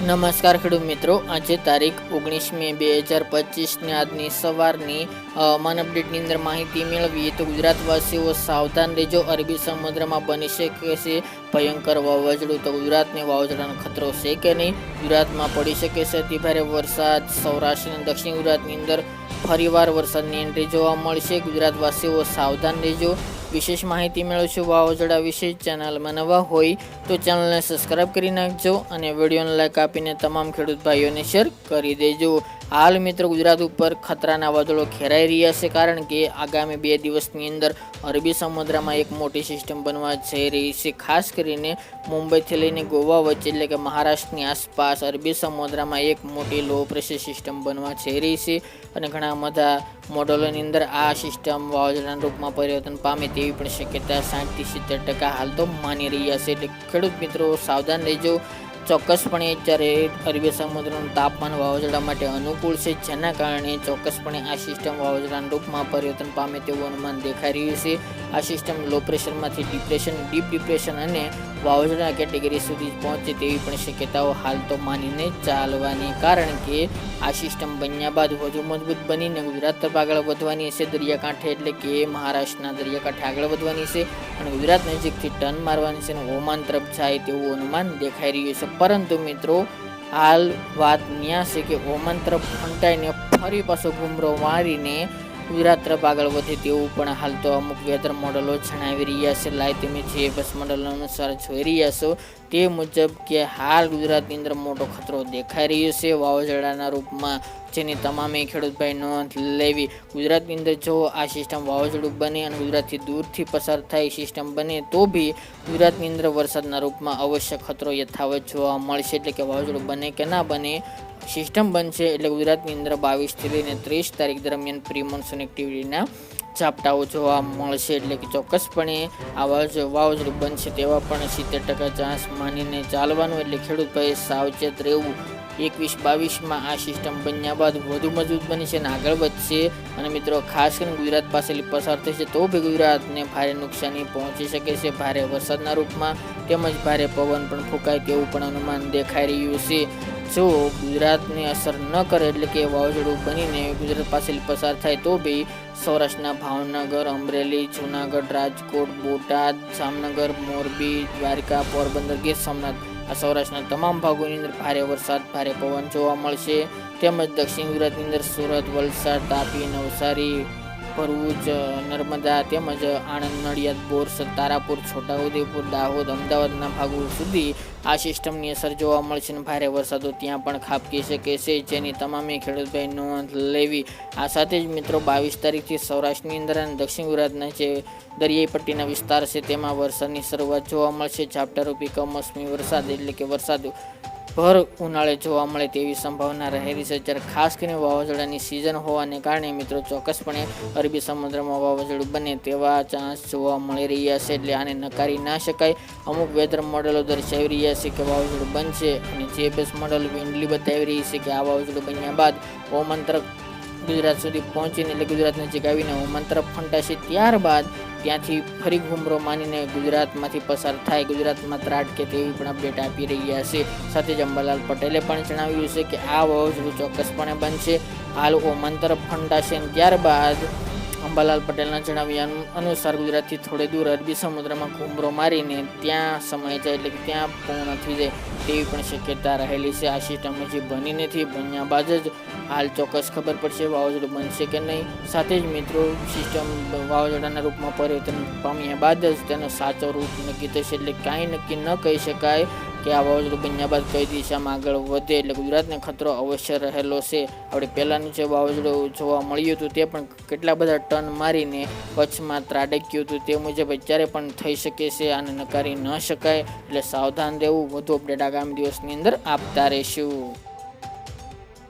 નમસ્કાર ખેડૂત મિત્રો. આજે તારીખ ઓગણીસ મે બે હજાર પચીસની આજની સવારની હવામાન અપડેટની અંદર માહિતી મેળવીએ તો ગુજરાતવાસીઓ સાવધાન રહેજો. અરબી સમુદ્રમાં બની શકે છે ભયંકર વાવાઝોડું. તો ગુજરાતને વાવાઝોડાનો ખતરો છે કે નહીં? ગુજરાતમાં પડી શકે છે અતિભારે વરસાદ. સૌરાષ્ટ્ર અને દક્ષિણ ગુજરાતની અંદર ફરીવાર વરસાદની એન્ટ્રી જોવા મળશે. ગુજરાતવાસીઓ સાવધાન રહેજો. વિશેષ માહિતી મેળવશો વાવાઝોડા વિશે ચેનલમાં નવા હોય તો ચેનલને સબસ્ક્રાઈબ કરી નાખજો અને વિડીયોને લાઈક આપીને તમામ ખેડૂત ભાઈઓને શેર કરી દેજો. હાલ મિત્રો ગુજરાત ઉપર ખતરાના વાદળો ખેરાઈ રહ્યા છે કારણ કે આગામી બે દિવસની અંદર અરબી સમુદ્રમાં એક મોટી સિસ્ટમ બનવા જઈ રહી છે. ખાસ કરીને મુંબઈથી લઈને ગોવા વચ્ચે એટલે કે મહારાષ્ટ્રની આસપાસ અરબી સમુદ્રમાં એક મોટી લો પ્રેશર સિસ્ટમ બનવા જઈ રહી છે અને ઘણા બધા મોડલોની અંદર આ સિસ્ટમ વાવાઝોડાના રૂપમાં પરિવર્તન પામે તેવી પણ શક્યતા સાઠથી સિત્તેર ટકા હાલ તો માની રહ્યા છે. એટલે ખેડૂત મિત્રો, સાવધાન રહેજો. ચોક્કસપણે જ્યારે અરબી સમુદ્રનું તાપમાન વાવાઝોડા માટે અનુકૂળ છે, જેના કારણે ચોક્કસપણે આ સિસ્ટમ વાવાઝોડાના રૂપમાં પરિવર્તન પામે તેવું અનુમાન દેખાઈ રહ્યું છે. આ સિસ્ટમ લો પ્રેશરમાંથી ડિપ્રેશન ડીપ ડિપ્રેશન અને વાવાઝોડા કેટેગરી સુધી પહોંચે તેવી પણ શક્યતાઓ હાલ તો માનીને ચાલવાની કારણ કે આ સિસ્ટમ બન્યા બાદ વધુ મજબૂત બનીને ગુજરાત તરફ આગળ વધવાની છે દરિયાકાંઠે એટલે કે મહારાષ્ટ્રના દરિયાકાંઠે આગળ વધવાની છે અને ગુજરાત નજીકથી ટર્ન મારવાની છે અને ઓમાન તરફ જાય તેવું અનુમાન દેખાઈ રહ્યું છે. પરંતુ મિત્રો, હાલ વાત ન્યા છે કે ઓમાન તરફ ફંટાઈને ફરી પાછો ગુમરો મારીને ગુજરાત તરફ આગળ વધે તેવું પણ હાલ તો અમુક વેધર મોડલો જણાવી રહ્યા છે. લાઈ તમે જે બસ મોડલ અનુસાર જોઈ રહ્યા છો, તે મુજબ કે હાલ ગુજરાતની અંદર મોટો ખતરો દેખાઈ રહ્યો છે. વાવાઝોડાના રૂપમાં જેની તમામે ખેડૂતભાઈ નોંધ લેવી, ગુજરાતની અંદર જો આ સિસ્ટમ વાવાઝોડું બને અને ગુજરાતથી દૂરથી પસાર થાય સિસ્ટમ બને, તો બી ગુજરાતની અંદર વરસાદના રૂપમાં અવશ્ય ખતરો યથાવત જોવા મળશે. એટલે કે વાવાઝોડું બને કે ના બને સિસ્ટમ બનશે એટલે ગુજરાતની અંદર બાવીસથી લઈને ત્રીસ તારીખ દરમિયાન પ્રી મોન્સૂન એક્ટિવિટીના ઝાપટાઓ જોવા મળશે. એટલે કે ચોક્કસપણે આ વાવાઝોડું વાવાઝોડું બનશે તેવા પણ સિત્તેર ટકા ચાન્સ માનીને ચાલવાનું. એટલે ખેડૂત ભાઈ સાવચેત રહેવું. એકવીસ બાવીસમાં આ સિસ્ટમ બન્યા બાદ વધુ મજબૂત બનશે અને આગળ વધશે. અને મિત્રો, ખાસ કરીને ગુજરાત પાસેથી પસાર થશે તો બી ગુજરાતને ભારે નુકસાની પહોંચી શકે છે. ભારે વરસાદના રૂપમાં તેમજ ભારે પવન પણ ફૂંકાય તેવું પણ અનુમાન દેખાઈ રહ્યું છે. જો ગુજરાતને અસર ન કરે એટલે કે વાવાઝોડું બનીને ગુજરાત પાસેથી પસાર થાય તો બી સૌરાષ્ટ્રના ભાવનગર, અમરેલી, જૂનાગઢ, રાજકોટ, બોટાદ, જામનગર, મોરબી, દ્વારકા, પોરબંદર ગીર સોમનાથ આ સૌરાષ્ટ્રના તમામ ભાગોની અંદર ભારે વરસાદ, ભારે પવન જોવા મળશે. તેમજ દક્ષિણ ગુજરાતની અંદર સુરત, વલસાડ, તાપી, નવસારી ભરૂચ, નર્મદા તેમજ આણંદ, નડિયાદ બોરસદ તારાપુર છોટાઉદેપુર, દાહોદ, અમદાવાદના ભાગો સુધી આ સિસ્ટમની અસર જોવા મળશે અને ભારે વરસાદો ત્યાં પણ ખાબકી શકે છે. જેની તમામે ખેડૂતભાઈ નોંધ લેવી. આ સાથે જ મિત્રો બાવીસ તારીખથી સૌરાષ્ટ્રની અંદર અને દક્ષિણ ગુજરાતના જે દરિયાઈ પટ્ટીના વિસ્તાર છે, તેમાં વરસાદની શરૂઆત જોવા મળશે ઝાપટારૂપી કમોસમી વરસાદ એટલે કે વરસાદ ભર ઉનાળે જોવા મળે તેવી સંભાવના રહેલી છે. જ્યારે ખાસ કરીને વાવાઝોડાની સિઝન હોવાને કારણે મિત્રો ચોક્કસપણે અરબી સમુદ્રમાં વાવાઝોડું બને તેવા ચાન્સ જોવા મળી રહ્યા છે. એટલે આને નકારી ના શકાય. અમુક વેધર મોડેલો દર્શાવી રહ્યા છે કે વાવાઝોડું બનશે અને જે બેસ મોડલ વિન્ડલી બતાવી રહી છે કે આ વાવાઝોડું બન્યા બાદ તરફ ગુજરાત સુધી પહોંચીને એટલે ગુજરાત નજીક આવીને ફંટાશે ત્યારબાદ ત્યાંથી ફરી ઘુમરો માનીને ગુજરાતમાંથી પસાર થાય. ગુજરાતમાં ત્રાટકે તેવી પણ અપડેટ આપી રહ્યા છે. સાથે જ અંબાલાલ પટેલે પણ જણાવ્યું છે કે આ વાવાઝોડું ચોક્કસપણે બનશે. હાલ ઓમન તરફ ફંડાશે ત્યારબાદ અંબાલાલ પટેલના જણાવ્યા અનુસાર ગુજરાતથી થોડે દૂર અરબી સમુદ્રમાં કુંભરો મારીને ત્યાં સમય જાય એટલે કે ત્યાં પૂર્ણ થઈ જાય તેવી પણ શક્યતા રહેલી છે. આ સિસ્ટમ હજી બની નથી, બન્યા બાદ જ હાલ ચોક્કસ ખબર પડશે વાવાઝોડું બનશે કે નહીં. સાથે જ મિત્રો સિસ્ટમ વાવાઝોડાના રૂપમાં પરિવર્તન પામ્યા બાદ જ તેનો સાચો રૂપ નક્કી થશે એટલે કાંઈ નક્કી ન કહી શકાય. કે આ વાવાઝોડું બન્યા બાદ કઈ દિશામાં આગળ વધે એટલે ગુજરાતને ખતરો અવશ્ય રહેલો છે. આપણે પહેલાંનું જે વાવાઝોડું જોવા મળ્યું હતું તે પણ કેટલા બધા ટર્ન મારીને કચ્છમાં ત્રાટક્યું હતું તે મુજબ અત્યારે પણ થઈ શકે છે આને નકારી ન શકાય. એટલે સાવધાન રહેવું, વધુ અપડેટ આગામી દિવસની અંદર આપતા રહીશું.